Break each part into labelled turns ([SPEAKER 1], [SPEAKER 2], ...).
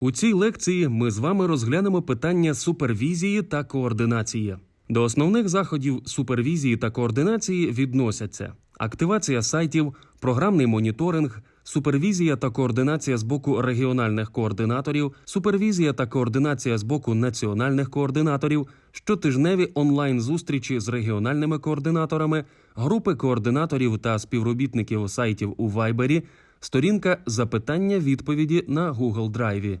[SPEAKER 1] У цій лекції ми з вами розглянемо питання супервізії та координації. До основних заходів супервізії та координації відносяться активація сайтів, програмний моніторинг, супервізія та координація з боку регіональних координаторів, супервізія та координація з боку національних координаторів, щотижневі онлайн зустрічі з регіональними координаторами, групи координаторів та співробітників сайтів у Вайбері, сторінка запитання відповіді на Google Драйві.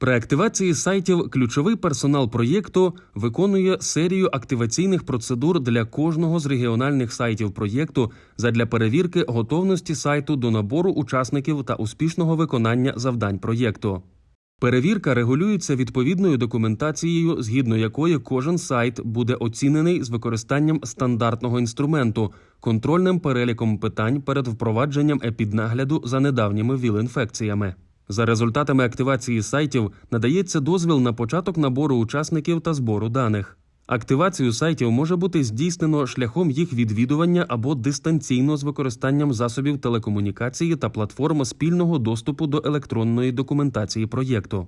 [SPEAKER 1] При активації сайтів ключовий персонал проєкту виконує серію активаційних процедур для кожного з регіональних сайтів проєкту задля перевірки готовності сайту до набору учасників та успішного виконання завдань проєкту. Перевірка регулюється відповідною документацією, згідно якої кожен сайт буде оцінений з використанням стандартного інструменту, контрольним переліком питань перед впровадженням епіднагляду за недавніми ВІЛ-інфекціями. За результатами активації сайтів надається дозвіл на початок набору учасників та збору даних. Активацію сайтів може бути здійснено шляхом їх відвідування або дистанційно з використанням засобів телекомунікації та платформ спільного доступу до електронної документації проєкту.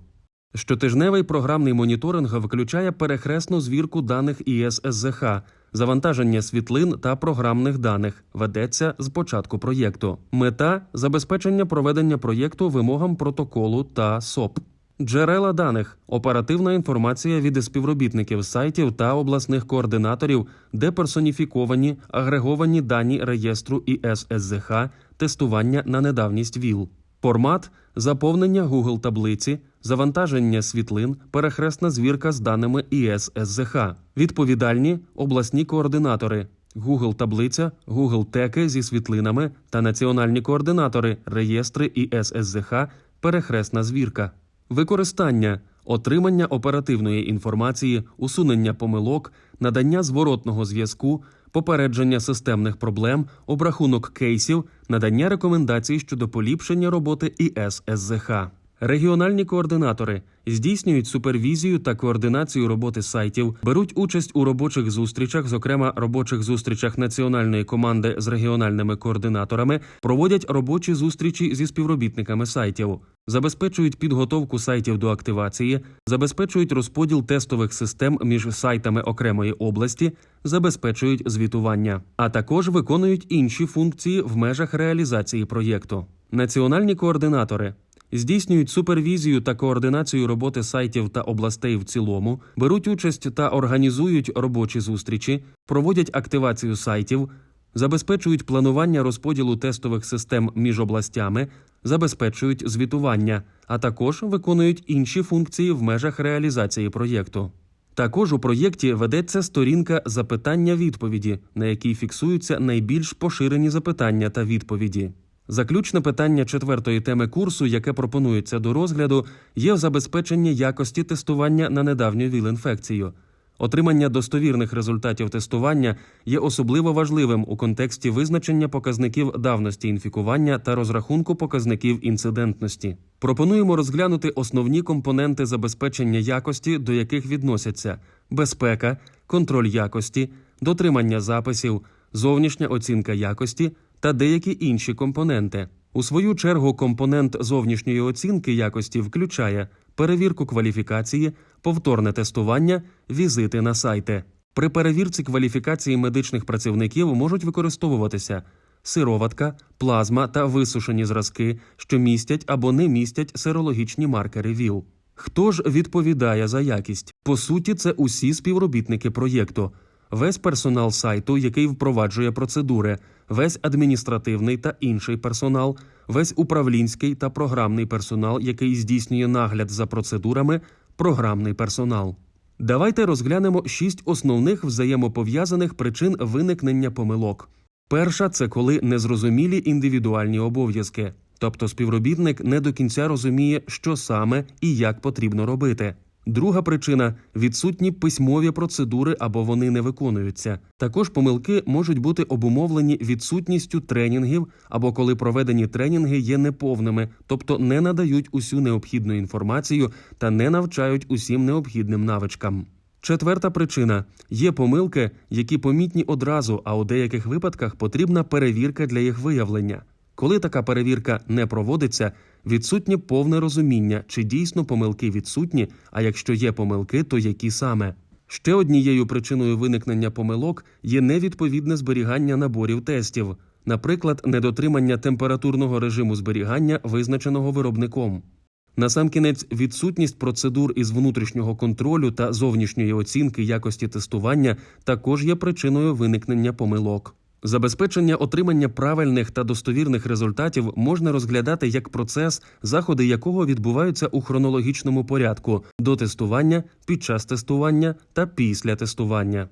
[SPEAKER 1] Щотижневий програмний моніторинг включає перехресну звірку даних ІС-СЗХ, завантаження світлин та програмних даних ведеться з початку проєкту. Мета забезпечення проведення проєкту вимогам протоколу та СОП. Джерела даних оперативна інформація від співробітників сайтів та обласних координаторів, де персоніфіковані агреговані дані реєстру ІС-СЗХ, тестування на недавність ВІЛ. Формат заповнення Google таблиці, завантаження світлин, перехресна звірка з даними ІС-СЗХ. Відповідальні обласні координатори. Google таблиця, Google теки зі світлинами та національні координатори, реєстри ІС-СЗХ, перехресна звірка. Використання, отримання оперативної інформації, усунення помилок, надання зворотного зв'язку, попередження системних проблем, обрахунок кейсів, надання рекомендацій щодо поліпшення роботи ІС-СЗХ. Регіональні координатори здійснюють супервізію та координацію роботи сайтів, беруть участь у робочих зустрічах, зокрема робочих зустрічах національної команди з регіональними координаторами, проводять робочі зустрічі зі співробітниками сайтів, забезпечують підготовку сайтів до активації, забезпечують розподіл тестових систем між сайтами окремої області, забезпечують звітування, а також виконують інші функції в межах реалізації проєкту. Національні координатори здійснюють супервізію та координацію роботи сайтів та областей в цілому, беруть участь та організують робочі зустрічі, проводять активацію сайтів, забезпечують планування розподілу тестових систем між областями, забезпечують звітування, а також виконують інші функції в межах реалізації проєкту. Також у проєкті ведеться сторінка запитання-відповіді, на якій фіксуються найбільш поширені запитання та відповіді. Заключне питання четвертої теми курсу, яке пропонується до розгляду, є в забезпеченні якості тестування на недавню ВІЛ-інфекцію. Отримання достовірних результатів тестування є особливо важливим у контексті визначення показників давності інфікування та розрахунку показників інцидентності. Пропонуємо розглянути основні компоненти забезпечення якості, до яких відносяться безпека, контроль якості, дотримання записів, зовнішня оцінка якості та деякі інші компоненти. У свою чергу, компонент зовнішньої оцінки якості включає перевірку кваліфікації, повторне тестування, візити на сайти. При перевірці кваліфікації медичних працівників можуть використовуватися сироватка, плазма та висушені зразки, що містять або не містять серологічні маркери ВІЛ. Хто ж відповідає за якість? По суті, це усі співробітники проєкту. Весь персонал сайту, який впроваджує процедури, весь адміністративний та інший персонал, весь управлінський та програмний персонал, який здійснює нагляд за процедурами, програмний персонал. Давайте розглянемо шість основних взаємопов'язаних причин виникнення помилок. Перша це коли незрозумілі індивідуальні обов'язки, тобто співробітник не до кінця розуміє, що саме і як потрібно робити. Друга причина відсутні письмові процедури або вони не виконуються. Також помилки можуть бути обумовлені відсутністю тренінгів або коли проведені тренінги є неповними, тобто не надають усю необхідну інформацію та не навчають усім необхідним навичкам. Четверта причина є помилки, які помітні одразу, а у деяких випадках потрібна перевірка для їх виявлення. Коли така перевірка не проводиться, відсутнє повне розуміння, чи дійсно помилки відсутні, а якщо є помилки, то які саме. Ще однією причиною виникнення помилок є невідповідне зберігання наборів тестів, наприклад, недотримання температурного режиму зберігання, визначеного виробником. Насамкінець, відсутність процедур із внутрішнього контролю та зовнішньої оцінки якості тестування також є причиною виникнення помилок. Забезпечення отримання правильних та достовірних результатів можна розглядати як процес, заходи якого відбуваються у хронологічному порядку до тестування, під час тестування та після тестування.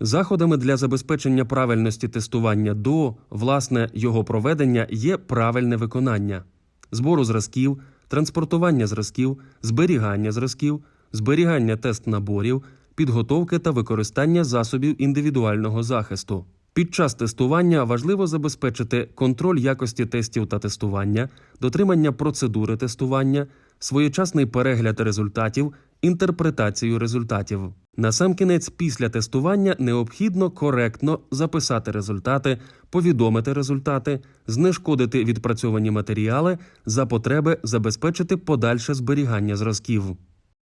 [SPEAKER 1] Заходами для забезпечення правильності тестування до власне його проведення є правильне виконання збору зразків, транспортування зразків, зберігання зразків, зберігання тест наборів, підготовки та використання засобів індивідуального захисту. Під час тестування важливо забезпечити контроль якості тестів та тестування, дотримання процедури тестування, своєчасний перегляд результатів, інтерпретацію результатів. Насамкінець, після тестування необхідно коректно записати результати, повідомити результати, знешкодити відпрацьовані матеріали, за потреби забезпечити подальше зберігання зразків.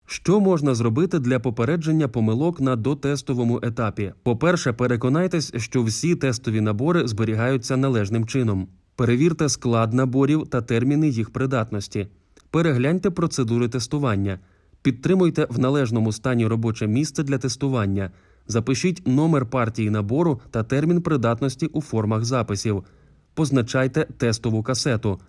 [SPEAKER 1] Що можна зробити для попередження помилок на дотестовому етапі? По-перше, переконайтесь, що всі тестові набори зберігаються належним чином. Перевірте склад наборів та терміни їх придатності. Перегляньте процедури тестування. Підтримуйте в належному стані робоче місце для тестування. Запишіть номер партії набору та термін придатності у формах записів. Позначайте тестову касету.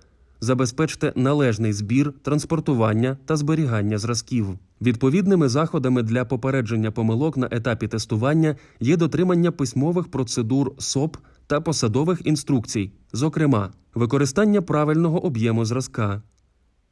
[SPEAKER 1] Забезпечте належний збір, транспортування та зберігання зразків. Відповідними заходами для попередження помилок на етапі тестування є дотримання письмових процедур СОП та посадових інструкцій, зокрема, використання правильного об'єму зразка,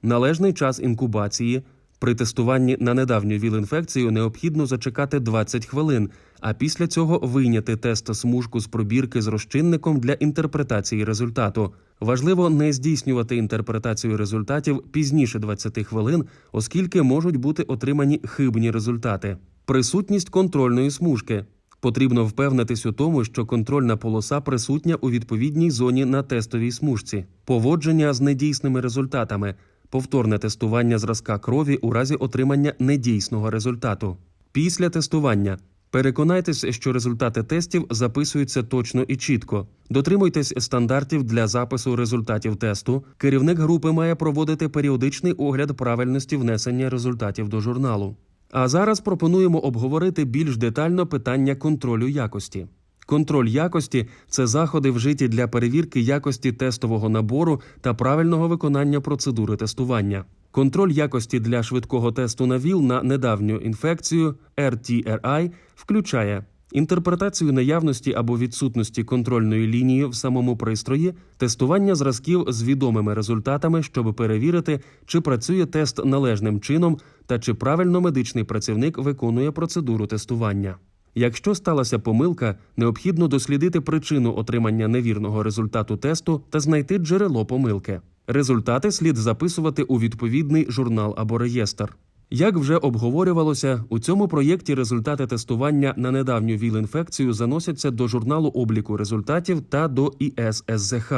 [SPEAKER 1] належний час інкубації. При тестуванні на недавню ВІЛ-інфекцію необхідно зачекати 20 хвилин, а після цього вийняти тест смужку з пробірки з розчинником для інтерпретації результату. Важливо не здійснювати інтерпретацію результатів пізніше 20 хвилин, оскільки можуть бути отримані хибні результати. Присутність контрольної смужки. Потрібно впевнитись у тому, що контрольна полоса присутня у відповідній зоні на тестовій смужці, поводження з недійсними результатами, повторне тестування зразка крові у разі отримання недійсного результату. Після тестування переконайтесь, що результати тестів записуються точно і чітко. Дотримуйтесь стандартів для запису результатів тесту. Керівник групи має проводити періодичний огляд правильності внесення результатів до журналу. А зараз пропонуємо обговорити більш детально питання контролю якості. Контроль якості це заходи вжиті для перевірки якості тестового набору та правильного виконання процедури тестування. Контроль якості для швидкого тесту на ВІЛ на недавню інфекцію RTRI включає інтерпретацію наявності або відсутності контрольної лінії в самому пристрої, тестування зразків з відомими результатами, щоб перевірити, чи працює тест належним чином та чи правильно медичний працівник виконує процедуру тестування. Якщо сталася помилка, необхідно дослідити причину отримання невірного результату тесту та знайти джерело помилки. Результати слід записувати у відповідний журнал або реєстр. Як вже обговорювалося, у цьому проєкті результати тестування на недавню ВІЛ-інфекцію заносяться до журналу обліку результатів та до ІССЗХ.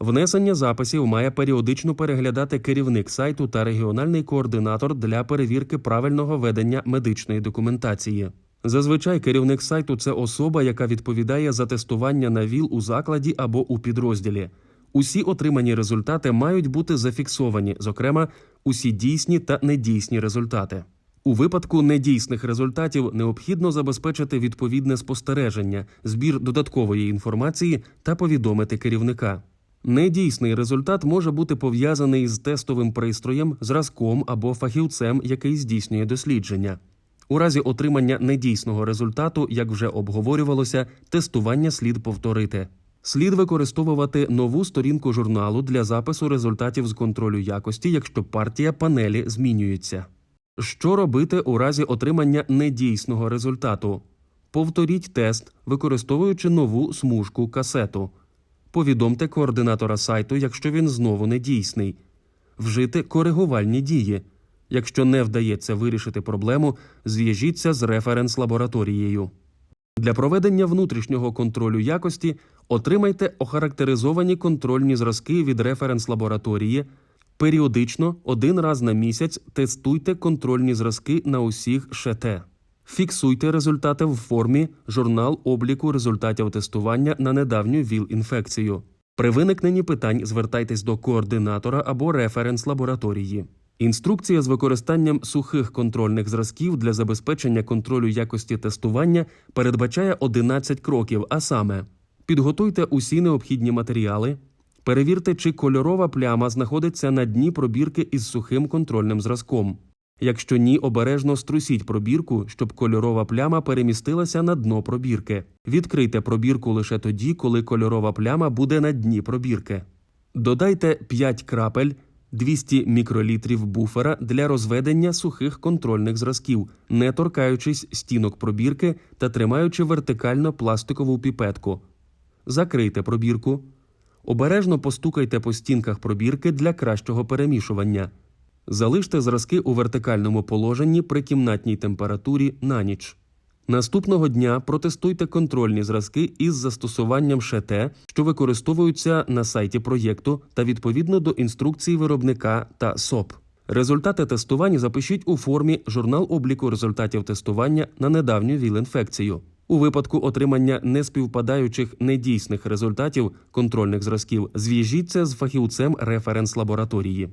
[SPEAKER 1] Внесення записів має періодично переглядати керівник сайту та регіональний координатор для перевірки правильного ведення медичної документації. Зазвичай керівник сайту це особа, яка відповідає за тестування на ВІЛ у закладі або у підрозділі. Усі отримані результати мають бути зафіксовані, зокрема, усі дійсні та недійсні результати. У випадку недійсних результатів необхідно забезпечити відповідне спостереження, збір додаткової інформації та повідомити керівника. Недійсний результат може бути пов'язаний з тестовим пристроєм, зразком або фахівцем, який здійснює дослідження. У разі отримання недійсного результату, як вже обговорювалося, тестування слід повторити. Слід використовувати нову сторінку журналу для запису результатів з контролю якості, якщо партія панелі змінюється. Що робити у разі отримання недійсного результату? Повторіть тест, використовуючи нову смужку касету. Повідомте координатора сайту, якщо він знову недійсний. Вжити коригувальні дії. Якщо не вдається вирішити проблему, зв'яжіться з референс-лабораторією. Для проведення внутрішнього контролю якості Отримайте охарактеризовані контрольні зразки від референс-лабораторії. Періодично, один раз на місяць, тестуйте контрольні зразки на усіх ШТ. Фіксуйте результати в формі журнал обліку результатів тестування на недавню ВІЛ-інфекцію. При виникненні питань звертайтесь до координатора або референс лабораторії. Інструкція з використанням сухих контрольних зразків для забезпечення контролю якості тестування передбачає 11 кроків, а саме: підготуйте усі необхідні матеріали, перевірте, чи кольорова пляма знаходиться на дні пробірки із сухим контрольним зразком. Якщо ні, обережно струсіть пробірку, щоб кольорова пляма перемістилася на дно пробірки. Відкрийте пробірку лише тоді, коли кольорова пляма буде на дні пробірки. Додайте 5 крапель 200 мікролітрів буфера для розведення сухих контрольних зразків, не торкаючись стінок пробірки та тримаючи вертикально пластикову піпетку. Закрийте пробірку. Обережно постукайте по стінках пробірки для кращого перемішування. Залиште зразки у вертикальному положенні при кімнатній температурі на ніч. Наступного дня протестуйте контрольні зразки із застосуванням ШТ, що використовуються на сайті проєкту та відповідно до інструкції виробника та СОП. Результати тестувань запишіть у формі журнал обліку результатів тестування на недавню ВІЛ-інфекцію. У випадку отримання неспівпадаючих недійсних результатів контрольних зразків зв'яжіться з фахівцем референс-лабораторії.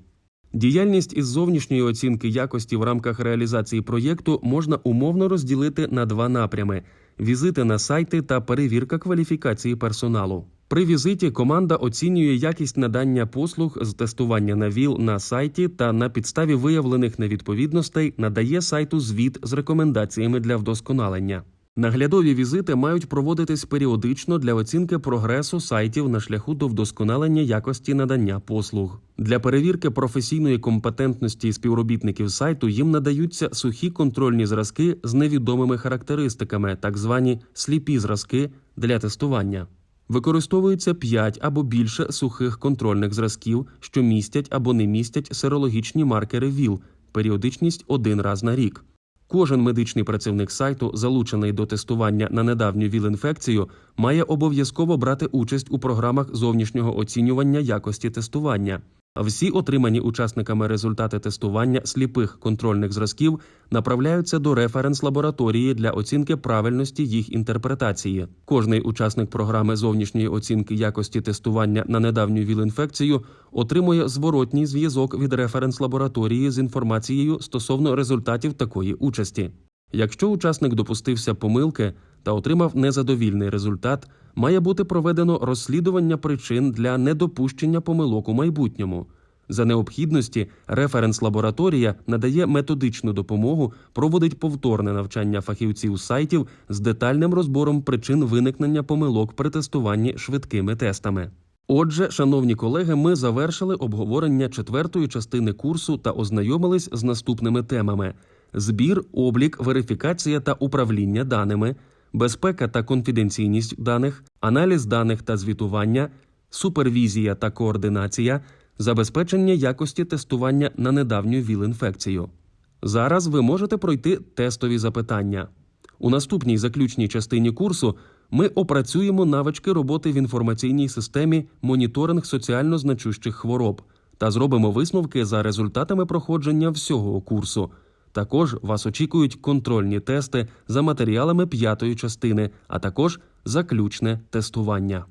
[SPEAKER 1] Діяльність із зовнішньої оцінки якості в рамках реалізації проєкту можна умовно розділити на два напрями: візити на сайти та перевірка кваліфікації персоналу. При візиті команда оцінює якість надання послуг з тестування на ВІЛ на сайті та на підставі виявлених невідповідностей надає сайту звіт з рекомендаціями для вдосконалення. Наглядові візити мають проводитись періодично для оцінки прогресу сайтів на шляху до вдосконалення якості надання послуг. Для перевірки професійної компетентності співробітників сайту їм надаються сухі контрольні зразки з невідомими характеристиками, так звані сліпі зразки для тестування. Використовується 5 або більше сухих контрольних зразків, що містять або не містять серологічні маркери ВІЛ, періодичність один раз на рік. Кожен медичний працівник сайту, залучений до тестування на недавню ВІЛ-інфекцію, має обов'язково брати участь у програмах зовнішнього оцінювання якості тестування. Всі отримані учасниками результати тестування сліпих контрольних зразків направляються до референс-лабораторії для оцінки правильності їх інтерпретації. Кожний учасник програми зовнішньої оцінки якості тестування на недавню ВІЛ-інфекцію отримує зворотній зв'язок від референс-лабораторії з інформацією стосовно результатів такої участі. Якщо учасник допустився помилки та отримав незадовільний результат, має бути проведено розслідування причин для недопущення помилок у майбутньому. За необхідності референс-лабораторія надає методичну допомогу, проводить повторне навчання фахівців сайтів з детальним розбором причин виникнення помилок при тестуванні швидкими тестами. Отже, шановні колеги, ми завершили обговорення четвертої частини курсу та ознайомились з наступними темами: збір, облік, верифікація та управління даними, безпека та конфіденційність даних, аналіз даних та звітування, супервізія та координація, забезпечення якості тестування на недавню ВІЛ-інфекцію. Зараз ви можете пройти тестові запитання. У наступній заключній частині курсу ми опрацюємо навички роботи в інформаційній системі моніторинг соціально значущих хвороб та зробимо висновки за результатами проходження всього курсу. Також вас очікують контрольні тести за матеріалами п'ятої частини, а також заключне тестування.